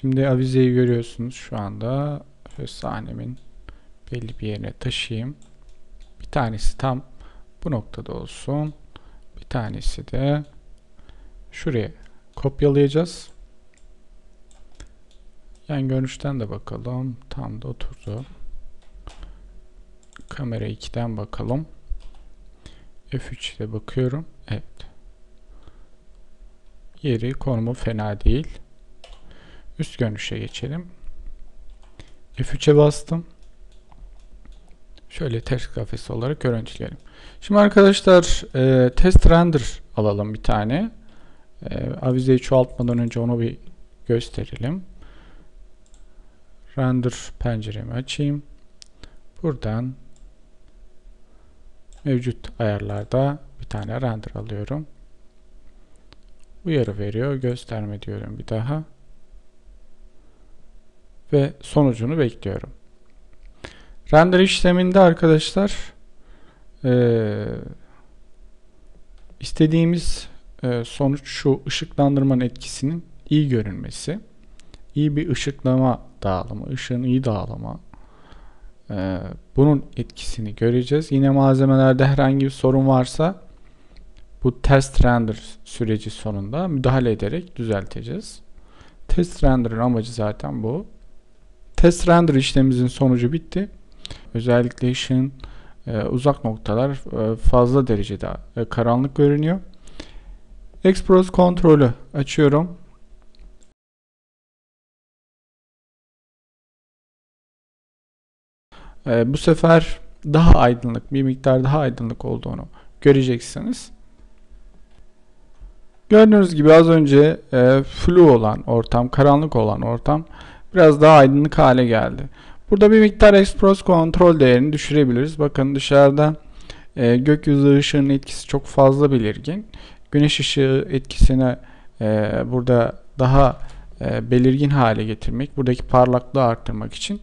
Şimdi avizeyi görüyorsunuz şu anda. Sahnemin belli bir yerine taşıyayım. Bir tanesi tam bu noktada olsun. Bir tanesi de şuraya kopyalayacağız. Yan görünüşten de bakalım. Tam da oturdu. Kamera 2'den bakalım. F3'de bakıyorum. Evet. Yeri, konumu fena değil. Üst görünüşe geçelim. F3'e bastım. Şöyle test kafesi olarak görüntüleyelim. Şimdi arkadaşlar e, test render alalım bir tane. E, avizeyi çoğaltmadan önce onu bir gösterelim. Render penceremi açayım. Buradan mevcut ayarlarda bir tane render alıyorum. Uyarı veriyor. Gösterme diyorum bir daha. Ve sonucunu bekliyorum. Render işleminde arkadaşlar ee, istediğimiz e, sonuç şu ışıklandırmanın etkisinin iyi görünmesi. iyi bir ışıklama dağılımı, ışığın iyi dağılımı. Ee, bunun etkisini göreceğiz. Yine malzemelerde herhangi bir sorun varsa bu test render süreci sonunda müdahale ederek düzelteceğiz. Test render'ın amacı zaten bu. Test render işlemimizin sonucu bitti. Özellikle ışığın e, uzak noktalar e, fazla derecede e, karanlık görünüyor. Expose kontrolü açıyorum. E, bu sefer daha aydınlık, bir miktar daha aydınlık olduğunu göreceksiniz. Gördüğünüz gibi az önce e, flu olan ortam, karanlık olan ortam biraz daha aydınlık hale geldi. Burada bir miktar expose kontrol değerini düşürebiliriz. Bakın dışarıda e, gökyüzü ışığının etkisi çok fazla belirgin. Güneş ışığı etkisine e, burada daha e, belirgin hale getirmek, buradaki parlaklığı arttırmak için